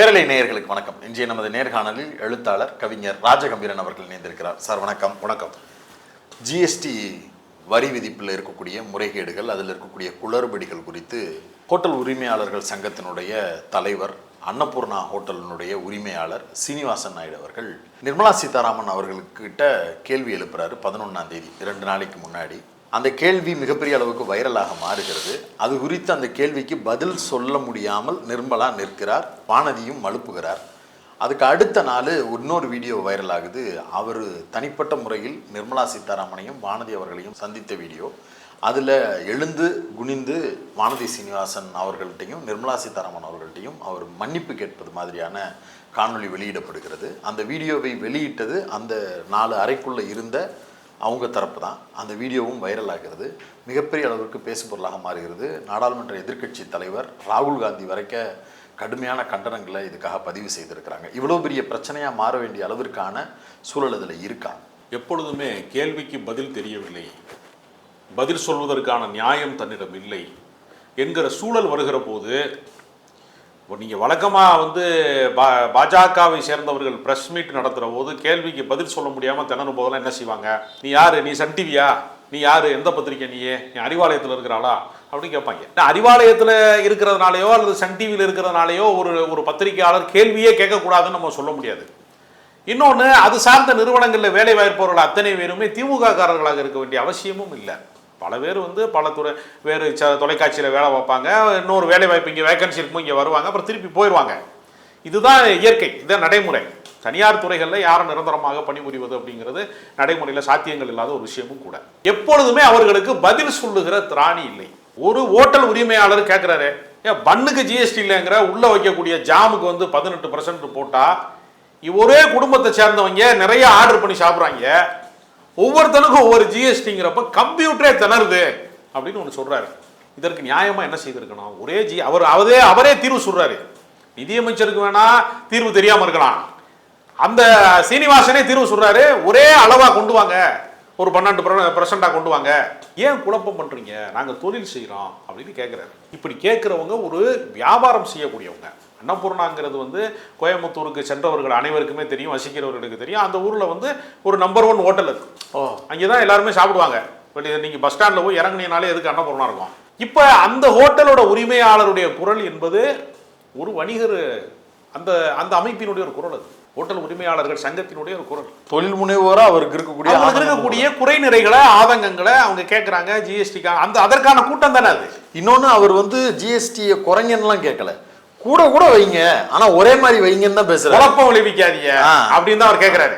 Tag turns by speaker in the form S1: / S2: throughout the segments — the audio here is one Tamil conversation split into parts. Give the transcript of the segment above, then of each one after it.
S1: பேரலை நேயர்களுக்கு வணக்கம். இன்றைய நமது நேர்காணலில் எழுத்தாளர் கவிஞர் ராஜகம்பீரன் அவர்கள் இணைந்திருக்கிறார். சார் வணக்கம்.
S2: வணக்கம்.
S1: ஜிஎஸ்டி வரி விதிப்பில் இருக்கக்கூடிய முறைகேடுகள் அதில் இருக்கக்கூடிய குளறுபடிகள் குறித்து ஹோட்டல் உரிமையாளர்கள் சங்கத்தினுடைய தலைவர் அன்னபூர்ணா ஹோட்டலினுடைய உரிமையாளர் சீனிவாசன் நாயுடு அவர்கள் நிர்மலா சீதாராமன் அவர்களுக்கிட்ட கேள்வி எழுப்புறாரு பதினொன்றாம் தேதி இரண்டு நாளைக்கு முன்னாடி. அந்த கேள்வி மிகப்பெரிய அளவுக்கு வைரலாக மாறுகிறது. அது குறித்து அந்த கேள்விக்கு பதில் சொல்ல முடியாமல் நிர்மலா நிற்கிறார் வானதியும் மழுப்புகிறார். அதுக்கு அடுத்த நாள் இன்னொரு வீடியோ வைரல் ஆகுது அவர் தனிப்பட்ட முறையில் நிர்மலா சீதாராமனையும் வானதி அவர்களையும் சந்தித்த வீடியோ. அதில் எழுந்து குனிந்து வானதி சீனிவாசன் அவர்கள்ட்டையும் நிர்மலா சீதாராமன் அவர்கள்ட்டையும் அவர் மன்னிப்பு கேட்பது மாதிரியான காணொளி வெளியிடப்படுகிறது. அந்த வீடியோவை வெளியிட்டது அந்த நாலு அறைக்குள்ளே இருந்த அவங்க தரப்பு தான். அந்த வீடியோவும் வைரல் ஆகிறது. மிகப்பெரிய அளவிற்கு பேசுபொருளாக மாறுகிறது. நாடாளுமன்ற எதிர்க்கட்சி தலைவர் ராகுல் காந்தி வரைக்க கடுமையான கண்டனங்களை இதுக்காக பதிவு செய்திருக்கிறாங்க. இவ்வளோ பெரிய பிரச்சனையாக மாற வேண்டிய அளவிற்கான சூழல் அதில் இருக்கா?
S2: எப்பொழுதுமே கேள்விக்கு பதில் தெரியவில்லை. பதில் சொல்வதற்கான நியாயம் தன்னிடம் இல்லை. என்கிற சூழல் வருகிற போது இப்போ நீங்கள் வழக்கமாக வந்து பா பாஜகவை சேர்ந்தவர்கள் ப்ரெஸ் மீட் நடத்துகிற போது கேள்விக்கு பதில் சொல்ல முடியாமல் திணறும் போதெல்லாம் என்ன செய்வாங்க? நீ யார்? நீ சன் டிவியா நீ யார்? எந்த பத்திரிக்கை நீயே நீ அறிவாலயத்தில் இருக்கிறாளா? அப்படின்னு கேட்பாங்க. நான் அறிவாலயத்தில் இருக்கிறதுனாலையோ அல்லது சன் டிவியில் இருக்கிறதுனாலையோ ஒரு ஒரு பத்திரிகையாளர் கேள்வியே கேட்கக்கூடாதுன்னு நம்ம சொல்ல முடியாது. இன்னொன்று அது சார்ந்த நிறுவனங்களில் வேலை வாய்ப்பவர்கள் அத்தனை பேருமே திமுக காரர்களாக இருக்க வேண்டிய அவசியமும் இல்லை. பல பேர் வந்து பல துறை வேறு ச தொலைக்காட்சியில் வேலை பார்ப்பாங்க. இன்னொரு வேலை வாய்ப்பு இங்கே வேகன்சி இருக்கும் இங்கே வருவாங்க. அப்புறம் திருப்பி போயிடுவாங்க. இதுதான் இயற்கை இதுதான் நடைமுறை. தனியார் துறைகளில் யாரும் நிரந்தரமாக பணிபுரிவது அப்படிங்கிறது நடைமுறையில் சாத்தியங்கள் இல்லாத ஒரு விஷயமும் கூட. எப்பொழுதுமே அவர்களுக்கு பதில் சொல்லுகிற திராணி இல்லை. ஒரு ஓட்டல் உரிமையாளர் கேட்குறாரு ஏன் பண்ணுக்கு ஜிஎஸ்டி இல்லைங்கிற உள்ளே வைக்கக்கூடிய ஜாமுக்கு வந்து பதினெட்டு பர்சன்ட் போட்டால் ஒரே குடும்பத்தை சேர்ந்தவங்க நிறைய ஆர்டர் பண்ணி சாப்பிட்றாங்க. ஒவ்வொருத்தனுக்கும் ஒவ்வொரு ஜிஎஸ்டிங்கிறப்ப கம்ப்யூட்டரே திணறுது அப்படின்னு ஒன்று சொல்கிறாரு இதற்கு நியாயமாக என்ன செய்திருக்கணும் ஒரே ஜி அவர் அவரே அவரே தீர்வு சொல்கிறாரு நிதியமைச்சருக்கு வேணா தீர்வு தெரியாமல் இருக்கலாம். அந்த சீனிவாசனே தீர்வு சொல்கிறாரு ஒரே அளவாக கொண்டு வாங்க. ஒரு பன்னெண்டு பர்சன்டா கொண்டு வாங்க. ஏன் குழப்பம் பண்ணுறீங்க நாங்கள் தொழில் செய்கிறோம் அப்படின்னு கேட்குறாரு இப்படி கேட்குறவங்க ஒரு வியாபாரம் செய்யக்கூடியவங்க. அன்னபூர்ணாங்கிறது வந்து கோயம்புத்தூருக்கு சென்றவர்கள் அனைவருக்குமே தெரியும் வசிக்கிறவர்களுக்கு தெரியும். அந்த ஊர்ல வந்து ஒரு நம்பர் ஒன் ஹோட்டல் இருக்கு
S1: ஓ.
S2: அங்கே தான் எல்லாருமே சாப்பிடுவாங்க. பட் நீங்கள் பஸ் ஸ்டாண்டில் போய் இறங்குனீனாலே எதுக்கு அன்னபூர்ணா இருக்கும்? இப்போ அந்த ஹோட்டலோட உரிமையாளருடைய குரல் என்பது ஒரு வணிகர் அந்த அந்த அமைப்பினுடைய ஒரு குரல் அது. ஹோட்டல் உரிமையாளர்கள் சங்கத்தினுடைய ஒரு குரல்.
S1: தொழில் முனைவோராக அவருக்கு இருக்கக்கூடிய ஆதங்கம்
S2: இருக்கக்கூடிய குறை நிறைகளை ஆதங்கங்களை அவங்க கேட்குறாங்க ஜிஎஸ்டிக்கா அந்த அதற்கான கூட்டம் தானே அது?
S1: இன்னொன்று அவர் வந்து ஜிஎஸ்டியை குறைங்கன்னுலாம் கேட்கல கூட கூட வைங்க. ஆனா ஒரே மாதிரி வைங்கன்னு தான் பேசுறாரு.
S2: குழப்பம் விளைவிக்காதீங்க. அப்படின்னு தான் அவர் கேட்குறாரு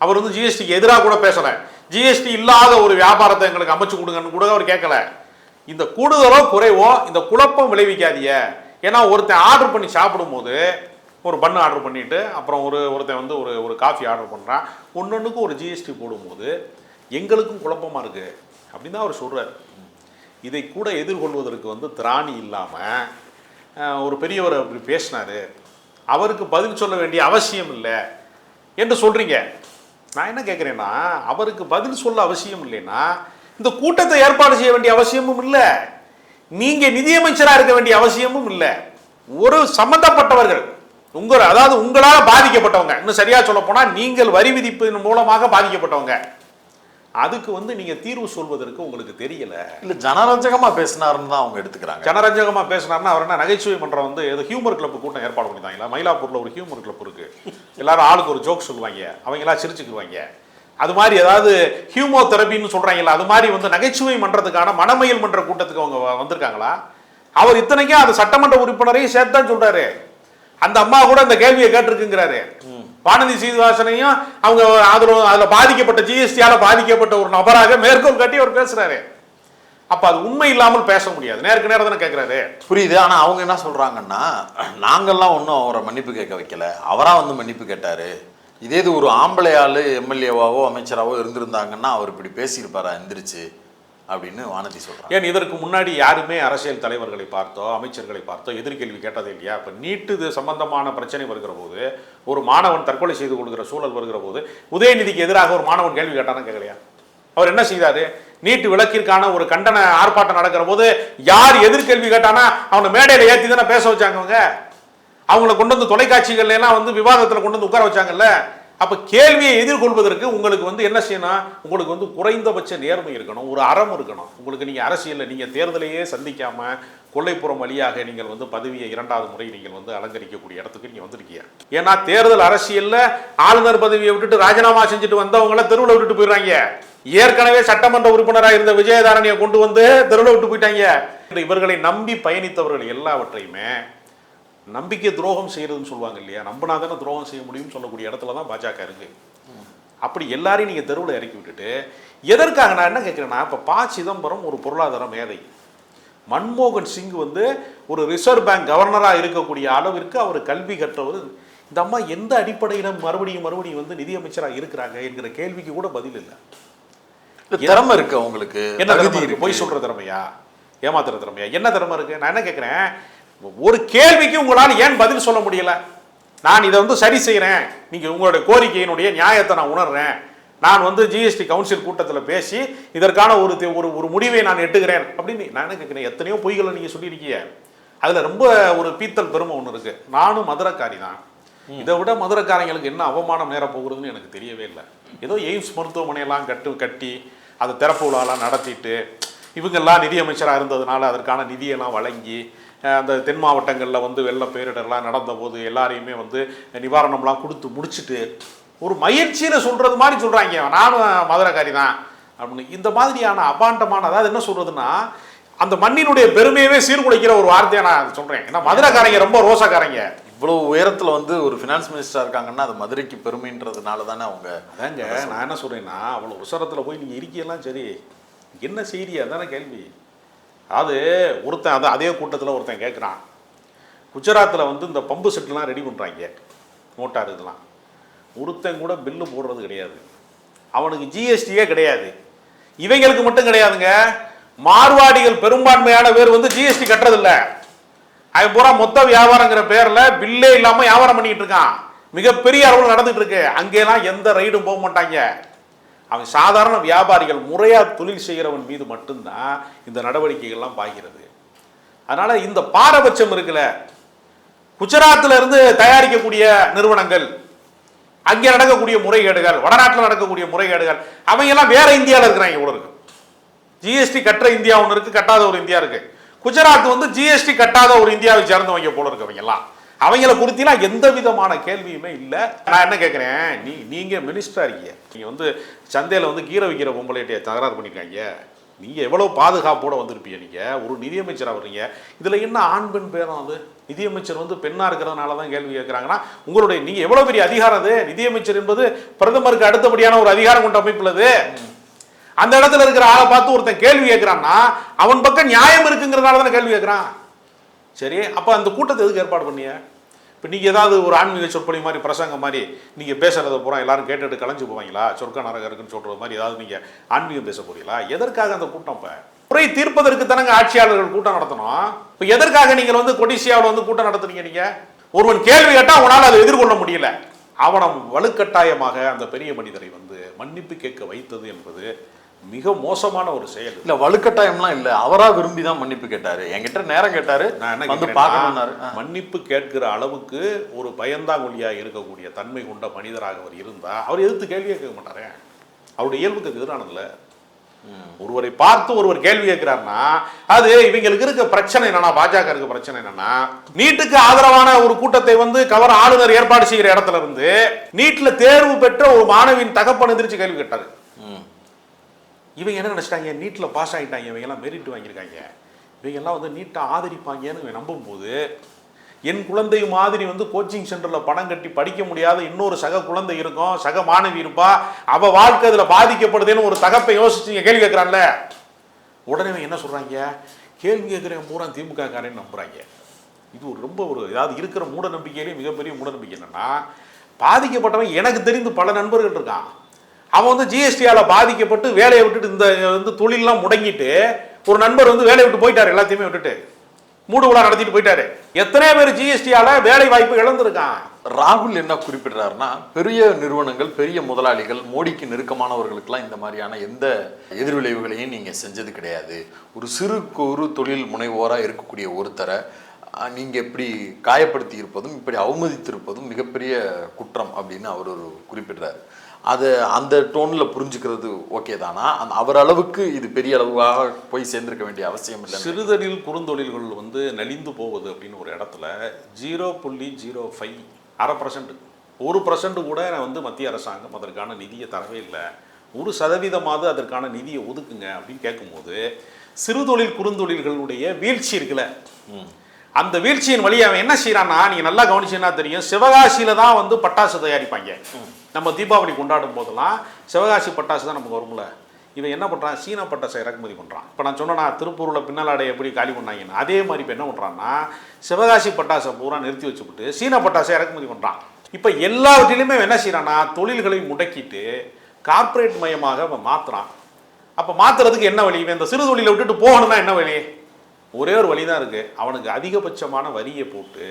S2: அவர் வந்து ஜிஎஸ்டிக்கு எதிராக கூட பேசல. ஜிஎஸ்டி இல்லாத ஒரு வியாபாரத்தை எங்களுக்கு அமைச்சு கொடுங்கன்னு கூட அவர் கேட்கல இந்த கூடுதலோ குறைவோ இந்த குழப்பம் விளைவிக்காதீங்க. ஏன்னா ஒருத்தன் ஆர்டர் பண்ணி சாப்பிடும்போது ஒரு பண்ணு ஆர்டர் பண்ணிட்டு அப்புறம் ஒரு ஒருத்தன் வந்து ஒரு ஒரு காஃபி ஆர்டர் பண்ணுறான் ஒன்னொன்றுக்கும் ஒரு ஜிஎஸ்டி போடும்போது எங்களுக்கும் குழப்பமா இருக்கு. அப்படின்னு தான் அவர் சொல்றாரு. இதை கூட எதிர்கொள்வதற்கு வந்து திராணி இல்லாமல் ஒரு பெரியவர் அப்படி பேசினாரு. அவருக்கு பதில் சொல்ல வேண்டிய அவசியம் இல்லை என்று சொல்கிறீங்க நான் என்ன கேட்குறேன்னா அவருக்கு பதில் சொல்ல அவசியம் இல்லைன்னா இந்த கூட்டத்தை ஏற்பாடு செய்ய வேண்டிய அவசியமும் இல்லை. நீங்கள் நிதியமைச்சராக இருக்க வேண்டிய அவசியமும் இல்லை. ஒரு சம்பந்தப்பட்டவர்கள் உங்கள் அதாவது உங்களால் பாதிக்கப்பட்டவங்க இன்னும் சரியாக சொல்ல போனால் நீங்கள் வரி விதிப்பின் மூலமாக பாதிக்கப்பட்டவங்க. அதுக்கு வந்து நீங்க தீர்வு சொல்வதற்கு உங்களுக்கு தெரியல.
S1: இல்ல ஜனரஞ்சகமா பேசினாருன்னு தான் அவங்க எடுத்துக்கிறாங்க.
S2: ஜனரஞ்சகமா பேசினார்னா அவர் என்ன நகைச்சுவை மன்றம் வந்து ஏதோ ஹியூமர் கிளப் கூட்டம் ஏற்பாடு பண்ணிட்டாங்களா? மயிலாப்பூர்ல ஒரு ஹியூமர் கிளப் இருக்கு. எல்லாரும் ஆளுக்கு ஒரு ஜோக் சொல்லுவாங்க. அவங்க எல்லாம் சிரிச்சுக்குவாங்க அது மாதிரி ஏதாவது ஹியூமோ தெரபின்னு சொல்றாங்கல்ல அது மாதிரி வந்து நகைச்சுவை மன்றத்துக்கான மனமையல் மன்ற கூட்டத்துக்கு அவங்க வந்திருக்காங்களா? அவர் இத்தனைக்கும் அது சட்டமன்ற உறுப்பினரையும் சேர்த்து தான் சொல்றாரு. அந்த அம்மா கூட அந்த கேள்வியை கேட்டிருக்குங்கிறாரு. வானதி சீனிவாசனையும் அவங்க அதில் அதில் பாதிக்கப்பட்ட ஜிஎஸ்டியால் பாதிக்கப்பட்ட ஒரு நபராக மேற்கோள் காட்டி அவர் பேசுகிறாரு அப்போ அது உண்மை இல்லாமல் பேச முடியாது. நேருக்கு நேரம் தானே கேட்குறாரு
S1: புரியுது. ஆனால் அவங்க என்ன சொல்கிறாங்கன்னா நாங்கள்லாம் ஒன்றும் அவரை மன்னிப்பு கேட்க வைக்கல. அவராக வந்து மன்னிப்பு கேட்டார். இதே இது ஒரு ஆம்பளை ஆள் எம்எல்ஏவாவோ அமைச்சராகவோ இருந்திருந்தாங்கன்னா அவர் இப்படி பேசியிருப்பாரா எந்திரிச்சு. அப்படின்னு வானதி சொல்கிறாங்க
S2: ஏன் இதற்கு முன்னாடி யாருமே அரசியல் தலைவர்களை பார்த்தோ அமைச்சர்களை பார்த்தோ எதிர்கேள்வி கேட்டதே இல்லையா? இப்போ நீட்டு இது சம்பந்தமான பிரச்சனை வருகிற போது ஒரு மாணவன் தற்கொலை செய்து கொள்கிற சூழல் வருகிற போது உதயநிதிக்கு எதிராக ஒரு மாணவன் கேள்வி கேட்டானா கேட்கலையா அவர் என்ன செய்தார்? நீட்டு விளக்கிற்கான ஒரு கண்டன ஆர்ப்பாட்டம் நடக்கிற போது யார் எதிர்கேள்வி கேட்டானா? அவனை மேடையில் ஏற்றி தானே பேச வச்சாங்க அவங்க. அவங்கள கொண்டு வந்து தொலைக்காட்சிகள்லாம் வந்து விவாதத்தில் கொண்டு வந்து உட்கார வச்சாங்கல்ல. அப்போ கேள்வியை எதிர்கொள்வதற்கு உங்களுக்கு வந்து என்ன செய்யணும் உங்களுக்கு வந்து குறைந்தபட்ச நேர்மை இருக்கணும் ஒரு அறம் இருக்கணும். உங்களுக்கு நீங்கள் அரசியலில் நீங்கள் தேர்தலையே சந்திக்காம கொள்ளைப்புறம் வழியாக நீங்கள் வந்து பதவியை இரண்டாவது முறை நீங்கள் வந்து அலங்கரிக்கக்கூடிய இடத்துக்கு நீங்கள் வந்திருக்கீங்க. ஏன்னா தேர்தல் அரசியலில் ஆளுநர் பதவியை விட்டுட்டு ராஜினாமா செஞ்சுட்டு வந்தவங்கள தெருவில் விட்டுட்டு போயிடுறாங்க. ஏற்கனவே சட்டமன்ற உறுப்பினராக இருந்த விஜயதாரணியை கொண்டு வந்து தெருவில் விட்டு போயிட்டாங்க. இவர்களை நம்பி பயணித்தவர்கள் எல்லாவற்றையுமே நம்பிக்கை துரோகம் செய்யறதுன்னு சொல்லுவாங்க இல்லையா? நம்பினா தானே துரோகம் செய்ய முடியும்னு சொல்லக்கூடிய இடத்துல தான் பாஜக இருக்கு. அப்படி எல்லாரையும் நீங்கள் தெருவில் இறக்கி விட்டுட்டு எதற்காக நான் என்ன கேட்குறேன்னா இப்போ ப சிதம்பரம் ஒரு பொருளாதார மேதை. மன்மோகன் சிங் வந்து ஒரு ரிசர்வ் பேங்க் கவர்னராக இருக்கக்கூடிய அளவிற்கு அவர் கல்வி கற்றவர். இந்த அம்மா எந்த அடிப்படையில் மறுபடியும் மறுபடியும் வந்து நிதியமைச்சராக இருக்கிறாங்க என்கிற கேள்விக்கு கூட பதில் இல்லை.
S1: திறமை இருக்கு அவங்களுக்கு
S2: என்ன திறமை. பொய் சொல்ற திறமையா? ஏமாத்துற திறமையா? என்ன திறமை இருக்கு? நான் என்ன கேட்கிறேன் ஒரு கேள்விக்கு உங்களால் ஏன் பதில் சொல்ல முடியல? நான் இதை வந்து சரி செய்கிறேன் நீங்க உங்களுடைய கோரிக்கையினுடைய நியாயத்தை நான் உணர்றேன். நான் வந்து ஜிஎஸ்டி கவுன்சில் கூட்டத்தில் பேசி இதற்கான ஒரு ஒரு ஒரு முடிவை நான் எட்டுகிறேன். அப்படின்னு நான் கேட்கிறேன் எத்தனையோ பொய்களை நீங்க சொல்லியிருக்கீங்க. அதுல ரொம்ப ஒரு பீத்தல் பெருமை ஒன்று இருக்கு. நானும் மதுரைக்காரி தான். இதை விட மதுரைக்காரங்களுக்கு என்ன அவமானம் நேர போகுதுன்னு எனக்கு தெரியவே இல்லை. ஏதோ எய்ம்ஸ் மருத்துவமனையெல்லாம் கட்டு கட்டி அதை திறப்பு விழாலாம் நடத்திட்டு இவங்கெல்லாம் நிதியமைச்சராக இருந்ததுனால அதற்கான நிதியெல்லாம் வழங்கி அந்த தென் மாவட்டங்களில் வந்து வெள்ள பேரிடர்லாம் நடந்தபோது எல்லாரையுமே வந்து நிவாரணம்லாம் கொடுத்து முடிச்சிட்டு ஒரு மகிழ்ச்சியில் சொல்கிறது மாதிரி சொல்கிறாங்க நானும் மதுரைக்காரி தான் அப்படின்னு இந்த மாதிரியான அபாண்டமான அதாவது என்ன சொல்கிறதுன்னா அந்த மண்ணினுடைய பெருமையவே சீர்குலைக்கிற ஒரு வார்த்தையை நான் சொல்கிறேன் ஏன்னா மதுரைக்காரங்க ரொம்ப ரோசக்காரங்க.
S1: இவ்வளவு உயரத்துல வந்து ஒரு ஃபினான்ஸ் மினிஸ்டரா இருக்காங்கன்னா அது மதுரைக்கு பெருமைன்றதுனால தானே அவங்க
S2: அதாங்க நான் என்ன சொல்றேன்னா அவ்வளோ உசரத்தில் போய் நீங்கள் இருக்கீங்கலாம் சரி. என்ன செய்தி? அதானே கேள்வி. அது ஒருத்தன் அதை அதே கூட்டத்தில் ஒருத்தன் கேட்குறான் குஜராத்தில் வந்து இந்த பம்பு செட்டுலாம் ரெடி பண்ணுறாங்க மோட்டார் இதெல்லாம். ஒருத்தன் கூட பில்லு போடுறது கிடையாது. அவனுக்கு ஜிஎஸ்டியே கிடையாது. இவங்களுக்கு மட்டும் கிடையாதுங்க. மார்வாடிகள் பெரும்பான்மையான பேர் வந்து ஜிஎஸ்டி கட்டுறதில்ல. அவன் பூரா மொத்த வியாபாரங்கிற பேரில் பில்லே இல்லாமல் வியாபாரம் பண்ணிக்கிட்டு இருக்கான். மிகப்பெரிய அளவில் நடந்துகிட்டு இருக்கு. அங்கேலாம் எந்த ரைடும் போக மாட்டாங்க. அவன் சாதாரண வியாபாரிகள் முறையாக தொழில் செய்கிறவன் மீது மட்டும்தான் இந்த நடவடிக்கைகள்லாம் பாய்கிறது. அதனால் இந்த பாரபட்சம் இருக்குல்ல. குஜராத்தில் இருந்து தயாரிக்கக்கூடிய நிறுவனங்கள் அங்கே நடக்கக்கூடிய முறைகேடுகள் வடநாட்டில் நடக்கக்கூடிய முறைகேடுகள் அவங்க எல்லாம் வேற இந்தியாவில் இருக்கிறாங்க இவ்வளோ இருக்கு. ஜிஎஸ்டி கட்டுற இந்தியா ஒன்று இருக்குது கட்டாத ஒரு இந்தியா இருக்குது குஜராத் வந்து ஜிஎஸ்டி கட்டாத ஒரு இந்தியாவை சேர்ந்தவங்க போல இருக்கு அவங்க எல்லாம் அவங்கள குறித்திலாம் எந்த விதமான கேள்வியுமே இல்லை. நான் என்ன கேட்குறேன் நீ நீங்கள் மினிஸ்டராக இருக்கீங்க. நீங்கள் வந்து சந்தையில் வந்து கீரை விற்கிற பொம்பளைகிட்ட தகராறு பண்ணியிருக்காங்க நீங்கள் எவ்வளோ பாதுகாப்போட வந்திருப்பீங்க நீங்கள் ஒரு நிதியமைச்சராக வர்றீங்க. இதில் என்ன ஆண் பெண் பேரும் அது? நிதியமைச்சர் வந்து பெண்ணாக இருக்கிறதுனால தான் கேள்வி கேட்குறாங்கன்னா உங்களுடைய நீங்கள் எவ்வளோ பெரிய அதிகாரம் அது? நிதியமைச்சர் என்பது பிரதமருக்கு அடுத்தபடியான ஒரு அதிகாரம் கொண்ட அமைப்பில் அது? அந்த இடத்துல இருக்கிற ஆளை பார்த்து ஒருத்தன் கேள்வி கேட்குறான்னா அவன் பக்கம் நியாயம் இருக்குங்கிறதுனால தானே கேள்வி கேட்குறான் சரி அப்போ அந்த கூட்டத்தை எதுக்கு ஏற்பாடு பண்ணிய? இப்போ நீங்கள் ஏதாவது ஒரு ஆன்மீக சொற்பொழி மாதிரி பிரசங்கம் மாதிரி நீங்கள் பேசுகிறத பூரா எல்லாரும் கேட்டுட்டு கலைஞ்சு போவாங்களா? சொர்க்க நரகம் இருக்குன்னு சொல்கிற மாதிரி ஏதாவது நீங்கள் ஆன்மீகம் பேச போறீங்களா எதற்காக அந்த கூட்டம் இப்போ? குறை தீர்ப்பதற்கு தானங்க ஆட்சியாளர்கள் கூட்டம் நடத்தணும். இப்போ எதற்காக நீங்கள் வந்து கொடிசியாவில் வந்து கூட்டம் நடத்துறீங்க நீங்கள் ஒருவன் கேள்வி கேட்டால் அவனால் அதை எதிர்கொள்ள முடியல. அவனை வலுக்கட்டாயமாக அந்த பெரிய மனிதரை வந்து மன்னிப்பு கேட்க வைத்தது என்பது மிக மோசமான ஒரு செயல்.
S1: இல்ல வலுக்கட்டாயம்லாம் இல்ல. அவரா விரும்பி தான் மன்னிப்பு கேட்டாரு. என்கிட்ட நேரம் கேட்டாரு.
S2: நான்
S1: வந்து பார்க்கணும்னாரு.
S2: மன்னிப்பு கேட்கிற அளவுக்கு ஒரு பயந்தாங்கொல்லியா இருக்கக்கூடிய தன்மை கொண்ட மனிதராக அவர் இருந்தா அவர் எதிர்த்து கேள்வியே கேட்க மாட்டாரே. அவருடைய இயல்புக்கு அது எதிரானதுல ஒருவரை பார்த்து ஒருவர் கேள்வி கேட்கிறாருன்னா அது இவங்களுக்கு இருக்க பிரச்சனை என்னன்னா பாஜக இருக்க பிரச்சனை என்னன்னா நீட்டுக்கு ஆதரவான ஒரு கூட்டத்தை வந்து கவர் ஆளுநர் ஏற்பாடு செய்கிற இடத்துல இருந்து நீட்ல தேர்வு பெற்ற ஒரு மாணவியின் தகப்பன் எதிர்த்து கேள்வி கேட்டாரு. இவங்க என்ன நினச்சிட்டாங்க? நீட்டில் பாஸ் ஆகிட்டாங்க இவங்க எல்லாம் மெரிட் வாங்கியிருக்காங்க. இவங்க எல்லாம் வந்து நீட்டை ஆதரிப்பாங்கன்னு இவன் நம்பும்போது என் குழந்தை மாதிரி வந்து கோச்சிங் சென்டரில் பணம் கட்டி படிக்க முடியாத இன்னொரு சக குழந்தை இருக்கும். சக மாணவி இருப்பா. அவள் வாழ்க்கை அதில் பாதிக்கப்படுதுன்னு ஒரு தகப்பை யோசிச்சு கேள்வி கேட்குறான்ல. உடனே இவங்க என்ன சொல்கிறாங்க கேள்வி கேட்குறவன் பூரா திமுக காரன்னு நம்புகிறாங்க இது ஒரு ரொம்ப ஒரு ஏதாவது இருக்கிற மூட நம்பிக்கையிலேயே மிகப்பெரிய மூட நம்பிக்கை என்னென்னா பாதிக்கப்பட்டவன் எனக்கு தெரிந்து பல நண்பர்கள் இருக்கான். அவன் வந்து ஜிஎஸ்டியால் பாதிக்கப்பட்டு வேலையை விட்டுட்டு இந்த வந்து தொழிலெல்லாம் முடங்கிட்டு ஒரு நண்பர் வந்து வேலையை விட்டு போயிட்டார் எல்லாத்தையுமே விட்டுட்டு. மூடு விழா நடத்திட்டு போயிட்டாரு. எத்தனை பேர் ஜிஎஸ்டியால வேலை வாய்ப்பு இழந்திருக்கான்.
S1: ராகுல் என்ன குறிப்பிடுறாருன்னா பெரிய நிறுவனங்கள் பெரிய முதலாளிகள் மோடிக்கு நெருக்கமானவர்களுக்கெல்லாம் இந்த மாதிரியான எந்த எதிர்விளைவுகளையும் நீங்க செஞ்சது கிடையாது. ஒரு சிறு குறு தொழில் முனைவோரா இருக்கக்கூடிய ஒருத்தரை நீங்கள் நீங்க இப்படி காயப்படுத்தி இருப்பதும் இப்படி அவமதித்திருப்பதும் மிகப்பெரிய குற்றம் அப்படின்னு அவர் ஒரு குறிப்பிடுறாரு. அது அந்த டோன்ல புரிஞ்சுக்கிறது ஓகே தானா? அந்த அவர் அளவுக்கு இது பெரிய அளவாக போய் சேர்ந்திருக்க வேண்டிய அவசியம் இல்லை
S2: சிறுதொழில் குறுந்தொழில்கள் வந்து நலிந்து போகுது அப்படின்னு ஒரு இடத்துல ஜீரோ புள்ளி ஜீரோ ஃபைவ் அரை பர்சன்ட் ஒரு பர்சன்ட் கூட வந்து மத்திய அரசாங்கம் அதற்கான நிதியை தரவே இல்லை. ஒரு சதவீதமாவது அதற்கான நிதியை ஒதுக்குங்க அப்படின்னு கேட்கும்போது சிறுதொழில் குறுந்தொழில்களுடைய வீழ்ச்சி இருக்குல்ல. அந்த வீழ்ச்சியின் வழியை அவன் என்ன செய்யறான்னா நீங்க நல்லா கவனிச்சீங்கன்னா தெரியும் சிவகாசியில தான் வந்து பட்டாசு தயாரிப்பாங்க. நம்ம தீபாவளி கொண்டாடும் போதெல்லாம் சிவகாசி பட்டாசு தான் நமக்கு வரும்ல. இவன் என்ன பண்ணுறான் சீனா பட்டாசை இறக்குமதி பண்ணுறான் இப்போ நான் சொன்னேன்னா திருப்பூரில் பின்னலாடை எப்படி காலி பண்ணாங்கன்னு. அதே மாதிரி இப்போ என்ன பண்ணுறான்னா சிவகாசி பட்டாசை பூரா நிறுத்தி வச்சுவிட்டு சீனா பட்டாசை இறக்குமதி பண்ணுறான் இப்போ எல்லாவற்றிலுமே அவன் என்ன செய்கிறான்னா தொழில்களை முடக்கிட்டு கார்ப்பரேட் மயமாக அவன் மாற்றுறான் அப்போ மாற்றுறதுக்கு என்ன வழி? இவன் இந்த சிறு தொழிலை விட்டுட்டு போகணும்னா என்ன வழி? ஒரே ஒரு வழி தான் இருக்குது அவனுக்கு அதிகபட்சமான வரியை போட்டு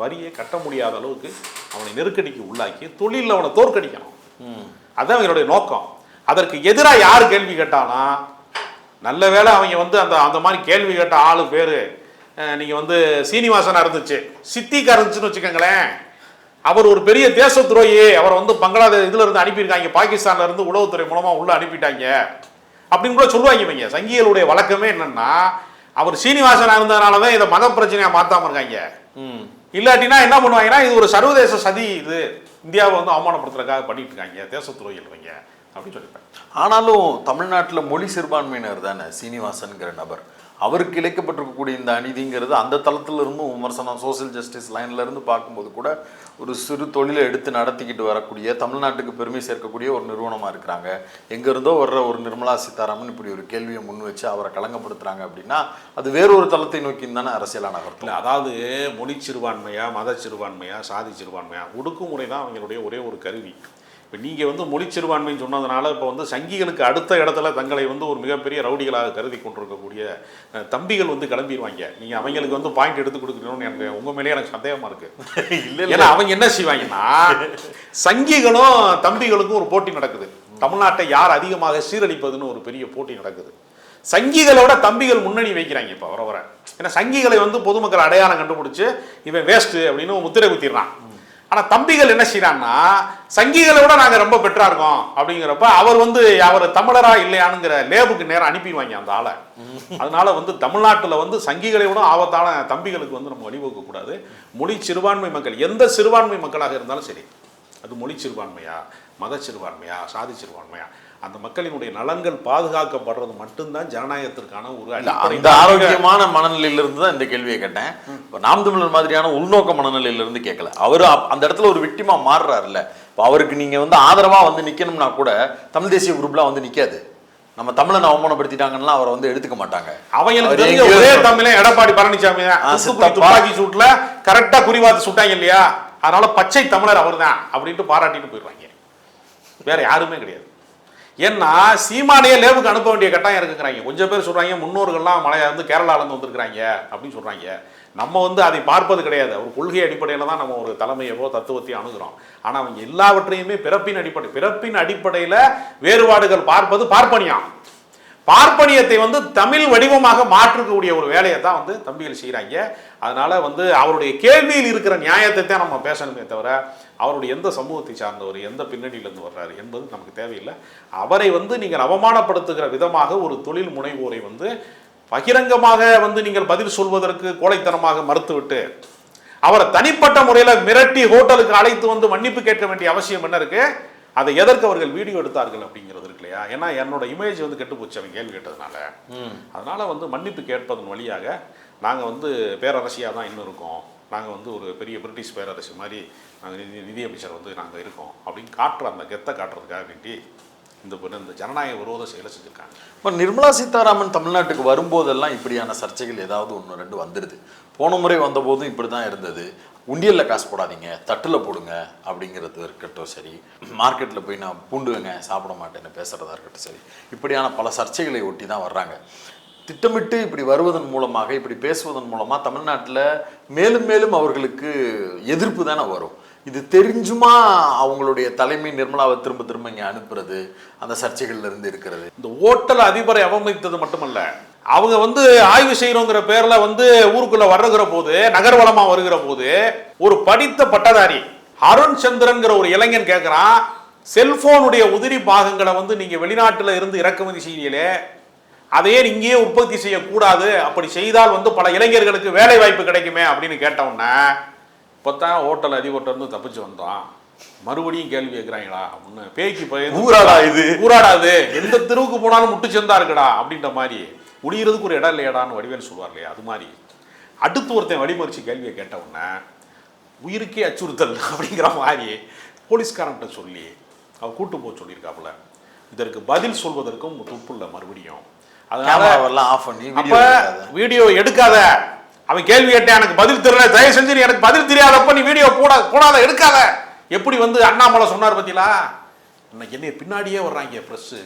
S2: வரியை கட்ட முடியாத அளவுக்கு அவனை நெருக்கடிக்கு உள்ளாக்கி தொழிலில் அவனை தோற்கடிக்கணும். அதான் அவங்களுடைய நோக்கம். அதற்கு எதிராக யார் கேள்வி கேட்டானா நல்ல வேளை அவங்க வந்து அந்த அந்த மாதிரி கேள்வி கேட்ட ஆளு பேர் நீங்கள் வந்து சீனிவாசனா இருந்துச்சு. சித்திகா இருந்துச்சுன்னு வச்சுக்கோங்களேன். அவர் ஒரு பெரிய தேச துரோகி அவரை வந்து பங்களாதேஷ் இதுல இருந்து அனுப்பியிருக்காங்க பாகிஸ்தான்ல இருந்து உளவுத்துறை மூலமா உள்ள அனுப்பிட்டாங்க. அப்படின்னு கூட சொல்லுவாங்க இவங்க. சங்கிகளுடைய வழக்கமே என்னன்னா அவர் சீனிவாசனா இருந்ததுனால தான் இதை மத பிரச்சனையா மாத்தாம இருக்காங்க. இல்லாட்டினா என்ன பண்ணுவாங்கன்னா இது ஒரு சர்வதேச சதி இது. இந்தியாவை வந்து அவமானப்படுத்துறதுக்காக பண்ணிட்டு இருக்காங்க தேச இவங்க அப்படின்னு சொல்லிப்பேன்
S1: ஆனாலும் தமிழ்நாட்டில் மொழி சிறுபான்மையினர் தானே சீனிவாசன்கிற நபர். அவருக்கு இழைக்கப்பட்டிருக்கக்கூடிய இந்த அநீதிங்கிறது அந்த தளத்திலிருந்தும் விமர்சனம் சோஷியல் ஜஸ்டிஸ் லைன்லேருந்து பார்க்கும்போது கூட ஒரு சிறு தொழிலை எடுத்து நடத்திக்கிட்டு வரக்கூடிய தமிழ்நாட்டுக்கு பெருமை சேர்க்கக்கூடிய ஒரு நிறுவனமாக இருக்கிறாங்க. எங்கேருந்தோ வர்ற ஒரு நிர்மலா சீதாராமன் இப்படி ஒரு கேள்வியை முன் வச்சு அவரை களங்கப்படுத்துகிறாங்க அப்படின்னா அது வேறொரு தளத்தை நோக்கி தானே அரசியலான நகர்த்தல
S2: அதாவது மொழி சிறுபான்மையா மத சிறுபான்மையா சாதி சிறுபான்மையா ஒடுக்குமுறை தான் அவங்களுடைய ஒரே ஒரு கருவி. இப்போ நீங்கள் வந்து மொழி சிறுபான்மைன்னு சொன்னதுனால இப்போ வந்து சங்கிகளுக்கு அடுத்த இடத்துல தங்களை வந்து ஒரு மிகப்பெரிய ரவுடிகளாக கருதி கொண்டிருக்கக்கூடிய தம்பிகள் வந்து கிளம்பிடுவாங்க நீங்கள் அவங்களுக்கு வந்து பாயிண்ட் எடுத்து கொடுக்கணும்னு எனக்கு உங்கள் மேலேயே எனக்கு சந்தேகமாக இருக்குது
S1: இல்ல இல்ல.
S2: ஏன்னா அவங்க என்ன செய்வாங்கன்னா சங்கிகளும் தம்பிகளுக்கும் ஒரு போட்டி நடக்குது. தமிழ்நாட்டை யார் அதிகமாக சீரழிப்பதுன்னு ஒரு பெரிய போட்டி நடக்குது. சங்கிகளோட தம்பிகள் முன்னணி வைக்கிறாங்க இப்போ வர வர ஏன்னா சங்கிகளை வந்து பொதுமக்கள் அடையாளம் கண்டுபிடிச்சு இவன் வேஸ்ட் அப்படின்னு முத்திரை குத்திடுறான். ஆனா தம்பிகள் என்ன செய்யறான்னா சங்கிகளை விட நாங்கள் ரொம்ப பெட்டராக இருக்கோம் அப்படிங்கிறப்ப அவர் வந்து அவர் தமிழரா இல்லையானுங்கிற லேபுக்கு நேரம் அனுப்பிடுவாங்க அந்த ஆளை. அதனால வந்து தமிழ்நாட்டுல வந்து சங்கிகளை விட ஆபத்தான தம்பிகளுக்கு வந்து நம்ம வழிவகுக்கக்கூடாது மொழி சிறுபான்மை மக்கள் எந்த சிறுபான்மை மக்களாக இருந்தாலும் சரி அது மொழி சிறுபான்மையா மத சிறுபான்மையா சாதி சிறுபான்மையா அந்த மக்களினுடைய நலன்கள் பாதுகாக்கப்படுறது மட்டும்தான் ஜனநாயகத்திற்கான ஒரு
S1: அந்த ஆரோக்கியமான மனநிலையில இருந்து தான் இந்த கேள்வியை கேட்டேன். இப்போ நாம் தமிழர் மாதிரியான உள்நோக்க மனநிலையில இருந்து கேட்கல. அவர் அந்த இடத்துல ஒரு விக்டிமா மாறுறாருல்ல. இப்போ அவருக்கு நீங்க வந்து ஆதரவா வந்து நிக்கணும்னா கூட தமிழ் தேசிய குரூப்லாம் வந்து நிக்காது. நம்ம தமிழனை அவமானப்படுத்திட்டாங்கன்னா அவரை வந்து எடுத்துக்க மாட்டாங்க.
S2: அவங்களுக்கு
S1: அவர்
S2: ஒரே தமிழன் எடப்பாடி பழனிசாமி தான். துப்பாக்கி சூட்ல கரெக்டா குறிவாத்து சுட்டாங்க இல்லையா? அதனால பச்சை தமிழர் அவர்தான் அப்படின்ட்டு பாராட்டிட்டு போயிடுவாங்க. வேற யாருமே கிடையாது. ஏன்னா சீமானையே லேபுக்கு அனுப்ப வேண்டிய கட்டாயம் இருக்குங்கிறாங்க. கொஞ்சம் பேர் சொல்கிறாங்க முன்னோர்கள்லாம் மலையா இருந்து கேரளால வந்திருக்கிறாங்க அப்படின்னு சொல்கிறாங்க நம்ம வந்து அதை பார்ப்பது கிடையாது. ஒரு கொள்கை அடிப்படையில் தான் நம்ம ஒரு தலைமையவோ தத்துவத்தையோ அணுகிறோம். ஆனால் அவங்க எல்லாவற்றையுமே பிறப்பின் அடிப்படை பிறப்பின் அடிப்படையில் வேறுபாடுகள் பார்ப்பது பார்ப்பனியாம். பார்ப்பனியத்தை வந்து தமிழ் வடிவமாக மாற்றக்கூடிய ஒரு வேலையை தான் வந்து தம்பிகள் செய்கிறாங்க அதனால் வந்து அவருடைய கேள்வியில் இருக்கிற நியாயத்தை தான் நம்ம பேசணுமே தவிர அவருடைய எந்த சமூகத்தை சார்ந்தவர் எந்த பின்னணியிலிருந்து வர்றாரு என்பது நமக்கு தேவையில்லை. அவரை வந்து நீங்கள் அவமானப்படுத்துகிற விதமாக ஒரு தொழில் முனைவோரை வந்து பகிரங்கமாக வந்து நீங்கள் பதில் சொல்வதற்கு கோழைத்தனமாக மறுத்துவிட்டு அவரை தனிப்பட்ட முறையில் மிரட்டி ஹோட்டலுக்கு அழைத்து வந்து மன்னிப்பு கேட்க வேண்டிய அவசியம் என்ன இருக்குது அதை எதற்கு அவர்கள் வீடியோ எடுத்தார்கள் அப்படிங்கிறது இருக்கு இல்லையா? ஏன்னா என்னோட இமேஜ் வந்து கெட்டு போச்சு அவன் கேள்வி கேட்டதுனால. அதனால வந்து மன்னிப்பு கேட்பதன் வழியாக நாங்கள் வந்து பேரரசியாக தான் இன்னும் இருக்கோம். நாங்கள் வந்து ஒரு பெரிய பிரிட்டிஷ் பேரரசு மாதிரி நாங்கள் நிதி நிதியமைச்சர் வந்து நாங்கள் இருக்கோம். அப்படின்னு காட்டுற அந்த கெத்தை காட்டுறதுக்காக வேண்டி இந்த இந்த ஜனநாயக விரோத செயலை செஞ்சுருக்காங்க.
S1: இப்போ நிர்மலா சீதாராமன் தமிழ்நாட்டுக்கு வரும்போதெல்லாம் இப்படியான சர்ச்சைகள் ஏதாவது ஒன்று ரெண்டு வந்துடுது போன முறை வந்தபோதும் இப்படி தான் இருந்தது. உண்டியலில் காசு போடாதீங்க தட்டில் போடுங்க அப்படிங்கிறது இருக்கட்டும் சரி. மார்க்கெட்டில் போய் நான் பூண்டுவேங்க சாப்பிட மாட்டேன்னு பேசுகிறதா இருக்கட்டும் சரி. இப்படியான பல சர்ச்சைகளை ஒட்டி தான் வர்றாங்க. திட்டமிட்டு இப்படி வருவதன் மூலமாக இப்படி பேசுவதன் மூலமாக தமிழ்நாட்டில் மேலும் மேலும் அவர்களுக்கு எதிர்ப்பு தானே வரும். இது தெரிஞ்சுமா அவங்களுடைய தலைமை நிர்மலாவை திரும்ப திரும்ப இங்கே அனுப்புறது அந்த சர்ச்சைகள்ல இருந்து இருக்கிறது?
S2: இந்த ஓட்டல் அதிபரை அவமதித்தது மட்டுமல்ல அவங்க வந்து ஆய்வு செய்யறோங்கிற பேர்ல வந்து ஊருக்குள்ள வருகிற போது நகர்வளமா வருகிற போது ஒரு படித்த பட்டதாரி அருண் சந்திரன்கிற ஒரு இளைஞன் கேட்கிறான் செல்போனுடைய உதிரி பாகங்களை வந்து நீங்க வெளிநாட்டில் இருந்து இறக்குமதி செய்யலே அதையே இங்கேயே உற்பத்தி செய்யக்கூடாது? அப்படி செய்தால் வந்து பல இளைஞர்களுக்கு வேலை வாய்ப்பு கிடைக்குமே அப்படின்னு கேட்டவுடனே இப்போத்தான் ஹோட்டல் அதிபர்கிட்ட தப்பிச்சு வந்தோம் மறுபடியும் கேள்வி கேட்குறாங்களா அப்படின்னு. பேய்க்கு பயந்து
S1: ஊராடா இது?
S2: ஊராடாது எந்த தெருவுக்கு போனாலும் முட்டு சந்தா இருக்குடா அப்படின்ற மாதிரி. குடிக்கிறதுக்கு ஒரு இடம் இல்லையடான்னு வடிவேல் சொல்லுவார் இல்லையா? அது மாதிரி. அடுத்து ஒருத்தன் வழிமறிச்சு கேள்வியை கேட்ட உடனே உயிருக்கே அச்சுறுத்தல் அப்படிங்கிற மாதிரி போலீஸ்காரன்ட்ட சொல்லி அவ கூட்டு போக சொல்லியிருக்காப்புல. இதற்கு பதில் சொல்வதற்கும் துப்புள்ள மறுபடியும். அதனால
S1: ஆஃப் பண்ணி
S2: அப்ப
S1: வீடியோ எடுக்காத.
S2: அவன் கேள்வி கேட்டேன் எனக்கு பதில் தெரியல. தயவு செஞ்சு எனக்கு பதில் தெரியாதப்ப நீ வீடியோ போட போடாத எடுக்காத. எப்படி வந்து அண்ணாமலை சொன்னார் பத்திலா இன்னைக்கு என்ன பின்னாடியே வர்றாங்க ப்ரெஸ்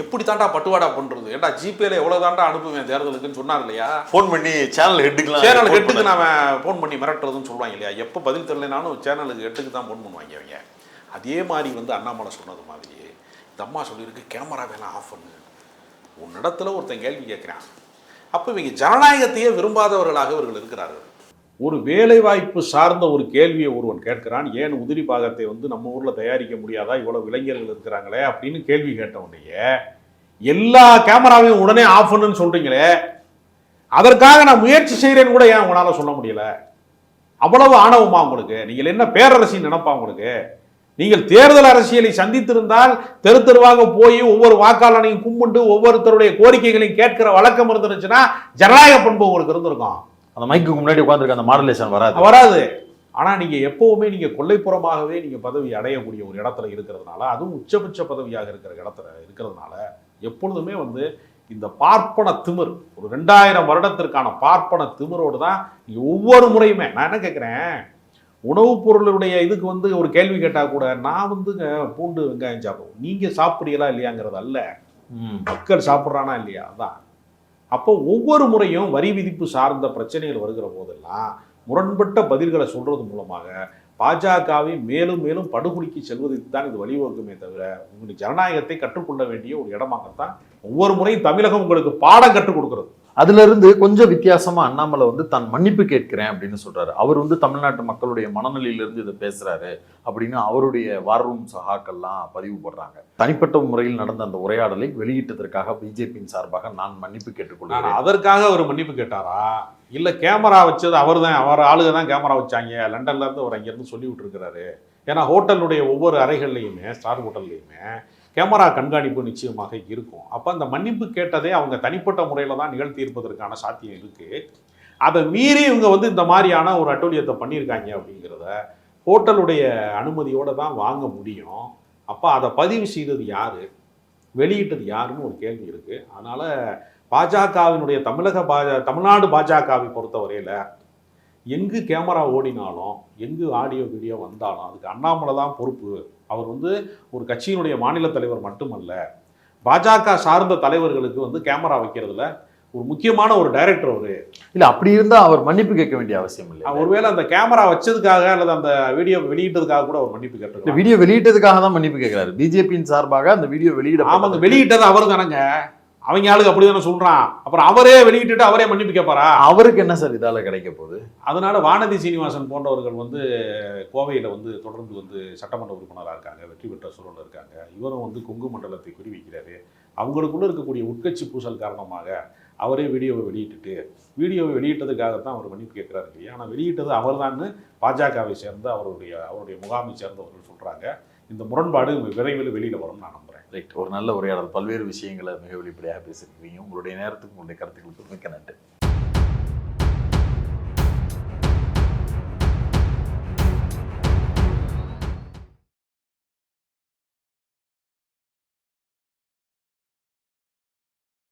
S2: எப்படி தாண்டா பட்டுவாடா பண்றது? ஏன்டா ஜிபேல எவ்வளவு தாண்டா அனுப்புவேன் தேர்தலுக்குன்னு சொன்னார் இல்லையா?
S1: ஃபோன் பண்ணி சேனல் ஹெட்டுக்கெல்லாம்
S2: சேனல் ஹெட்டுக்கு. நாம ஃபோன் பண்ணி மிரட்டுறதுன்னு சொல்லுவாங்க இல்லையா? எப்போ பதில் தெரியலனாலும் சேனலுக்கு ஹெட்டுக்கு தான் ஃபோன் பண்ணுவாங்க அவங்க அதே மாதிரி வந்து அண்ணாமலை சொன்னது மாதிரி இந்த அம்மா சொல்லியிருக்கு கேமரா வேணாம் ஆஃப் பண்ணு. உன்னிடத்துல ஒருத்தன் கேள்வி கேட்குறான் அப்போ இவங்க ஜனநாயகத்தையே விரும்பாதவர்களாக இவர்கள் இருக்கிறார்கள். ஒரு வேலைவாய்ப்பு சார்ந்த ஒரு கேள்வியை ஒருவன் கேட்கிறான் ஏன் உதிரி பாகத்தை வந்து நம்ம ஊரில் தயாரிக்க முடியாதா? இவ்வளோ இளைஞர்கள் இருக்கிறாங்களே அப்படின்னு கேள்வி கேட்ட எல்லா கேமராவையும் உடனே ஆஃப் பண்ணுன்னு சொல்கிறீங்களே அதற்காக நான் முயற்சி செய்கிறேன்னு கூட ஏன் உங்களால் சொல்ல முடியல? அவ்வளவு ஆணவமா உங்களுக்கு? நீங்கள் என்ன பேரரசின் நினப்பா உங்களுக்கு? நீங்கள் தேர்தல் அரசியலை சந்தித்திருந்தால் தெரு தெருவாக போய் ஒவ்வொரு வாக்காளனையும் கும்பிட்டு ஒவ்வொருத்தருடைய கோரிக்கைகளையும் கேட்கிற வழக்கம் இருந்துருச்சுன்னா ஜனநாயக பண்பு உங்களுக்கு இருந்திருக்கும்.
S1: அந்த மைக்கு முன்னாடி உட்காந்துருக்க அந்த மாடுலேஷன் வராது.
S2: வராது. ஆனா நீங்க எப்பவுமே நீங்க கொல்லைப்புறமாகவே நீங்க பதவி அடையக்கூடிய ஒரு இடத்துல இருக்கிறதுனால அதுவும் உச்சபட்ச பதவியாக இருக்கிற இடத்துல இருக்கிறதுனால எப்பொழுதுமே வந்து இந்த பார்ப்பன திமிர் ஒரு ரெண்டாயிரம் வருடத்திற்கான பார்ப்பன திமிரோடு தான் ஒவ்வொரு முறையுமே நான் என்ன கேட்குறேன் உணவுப் பொருளுடைய இதுக்கு வந்து ஒரு கேள்வி கேட்டா கூட நான் வந்துங்க பூண்டு வெங்காயம் சாப்பிடுவோம். நீங்க சாப்பிடுறீங்களா இல்லையாங்கிறது அல்ல. மக்கள் சாப்பிட்றானா இல்லையா? அதான். அப்போ ஒவ்வொரு முறையும் வரி விதிப்பு சார்ந்த பிரச்சனைகள் வருகிற போதெல்லாம் முரண்பட்ட பதில்களை சொல்றது மூலமாக பாஜகவை மேலும் மேலும் படுகொலிக்கு செல்வதற்கு தான் இது வழிவகுக்குமே தவிர உங்களுக்கு ஜனநாயகத்தை கற்றுக்கொள்ள வேண்டிய ஒரு இடமாகத்தான் ஒவ்வொரு முறையும் தமிழகம் உங்களுக்கு பாடம் கற்றுக் கொடுக்கிறது.
S1: அதிலிருந்து கொஞ்சம் வித்தியாசமாக அண்ணாமலை வந்து தான் மன்னிப்பு கேட்கிறேன் அப்படின்னு சொல்கிறாரு அவர் வந்து தமிழ்நாட்டு மக்களுடைய மனநிலையிலிருந்து இதை பேசுகிறாரு அப்படின்னு அவருடைய வார்ரூம் சகாக்கள்லாம் பதிவு போடுறாங்க. தனிப்பட்ட முறையில் நடந்த அந்த உரையாடலை வெளியிட்டதற்காக பிஜேபியின் சார்பாக நான் மன்னிப்பு கேட்டுக்கொள்கிறேன்.
S2: அதற்காக அவர் மன்னிப்பு கேட்டாரா? இல்லை கேமரா வச்சது அவர் தான் அவர் ஆளுங்க தான் கேமரா வச்சாங்க. லண்டன்லேருந்து அவர் அங்கேருந்து சொல்லி விட்டுருக்கிறாரு ஏன்னா ஹோட்டலுடைய ஒவ்வொரு அறைகள்லையுமே ஸ்டார் ஹோட்டல்லையுமே கேமரா கண்காணிப்பு நிச்சயமாக இருக்கும். அப்போ அந்த மன்னிப்பு கேட்டதே அவங்க தனிப்பட்ட முறையில் தான் நிகழ்த்தியிருப்பதற்கான சாத்தியம் இருக்குது அதை மீறி இவங்க வந்து இந்த மாதிரியான ஒரு அட்டூழியத்தை பண்ணியிருக்காங்க அப்படிங்கிறத ஹோட்டலுடைய அனுமதியோடு தான் வாங்க முடியும். அப்போ அதை பதிவு செய்தது யார்? வெளியிட்டது யாருன்னு ஒரு கேள்வி இருக்குது அதனால் பாஜகவினுடைய தமிழக பாஜ தமிழ்நாடு பாஜகவை பொறுத்தவரையில் எங்கு கேமரா ஓடினாலும் எங்கு ஆடியோ வீடியோ வந்தாலும் அதுக்கு அண்ணாமலை தான் பொறுப்பு. அவர் வந்து ஒரு கட்சியினுடைய மாநில தலைவர் மட்டுமல்ல பாஜக சார்ந்த தலைவர்களுக்கு வந்து கேமரா வைக்கிறதுல ஒரு முக்கியமான ஒரு டைரக்டர் அவரு.
S1: இல்ல அப்படி இருந்தா அவர் மன்னிப்பு கேட்க வேண்டிய அவசியம் இல்லை.
S2: ஒருவேளை அந்த கேமரா வச்சதுக்காக அல்லது அந்த வீடியோ வெளியிட்டதுக்காக கூட அவர் மன்னிப்பு
S1: இந்த
S2: கேட்டிருக்கலாம்
S1: வீடியோ வெளியிட்டதுக்காக தான் மன்னிப்பு கேட்கிறாரு. பிஜேபியின் சார்பாக அந்த வீடியோ வெளியிட
S2: ஆமாங்க வெளியிட்டது அவர் தானங்க அவங்க ஆளுக்கு அப்படிதானே சொல்றான். அப்புறம் அவரே வெளியிட்டுட்டு அவரே மன்னிப்பு கேட்பாரா?
S1: அவருக்கு என்ன சார் இதால கிடைக்க போகுது?
S2: அதனால வானதி சீனிவாசன் போன்றவர்கள் வந்து கோவையில் வந்து தொடர்ந்து வந்து சட்டமன்ற உறுப்பினராக இருக்காங்க வெற்றி பெற்ற சூழலில் இருக்காங்க. இவரும் வந்து கொங்கு மண்டலத்தை குறிவிக்கிறாரு. அவங்களுக்குள்ள இருக்கக்கூடிய உட்கட்சி பூசல் காரணமாக அவரே வீடியோவை வெளியிட்டுட்டு வீடியோவை வெளியிட்டதுக்காகத்தான் அவர் மன்னிப்பு கேட்கிறாரு இல்லையா? ஆனால் வெளியிட்டது அவர்தான்னு பாஜகவை சேர்ந்த அவருடைய அவருடைய முகாமை சேர்ந்தவர்கள் சொல்றாங்க. இந்த முரண்பாடு விரைவில் வெளியில வரும்னு நான் நம்புறேன்.
S1: ரைட் ஒரு நல்ல உரையாடல். பல்வேறு விஷயங்களை மிக வெளிப்படையாக பேசியிருக்கீங்க. உங்களுடைய நேரத்துக்கு உங்களுடைய கருத்துக்களுக்கு மிக்க நன்றி.